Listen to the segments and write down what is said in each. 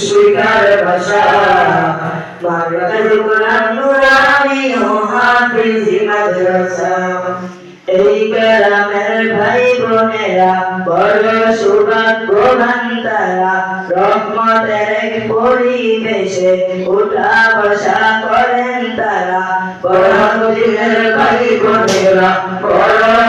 শিকার ভাষা মার্কাজ কোরআন নুরানি ও হাফিজ মাদ্রাসা এই গ্রামের ভাই বোনেরা বড় সৌভাগ্যবান তারা রহমতের এক পরিবেশে উঠা বসা করেন তারা বড় দিনের ভাই বোনেরা বড়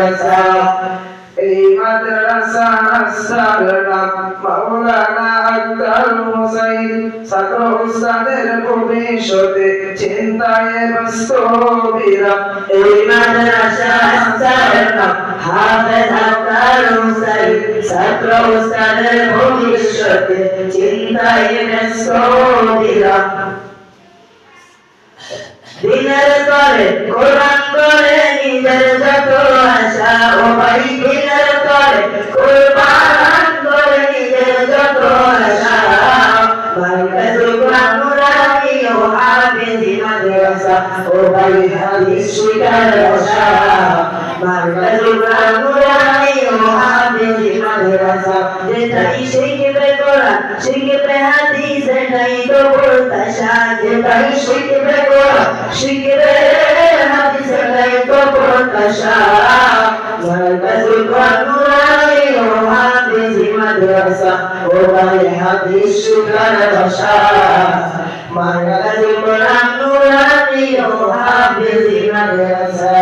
মাদ্রাসা এই মাদ্রাসা সারনা মাওলানা আক্তার হোসাইন ছাত্র উস্তাদের ভবিষ্যতে চিন্তায় ব্যস্ত বিরাম এই মাদ্রাসা সারনা হাফেজ আক্তার হুসাইন ছাত্র উস্তাদের ভবিষ্যতে চিন্তায় ব্যস্ত দিলাম দিনের তরে কোরআন মাদ্রাসা ও ভাই হাদিস শিকার ভাষা মার্কাজ কোরআন নুরানি ও মাদ্রাসা যেটাই শিখবে হাফিজ মাদ্রাসা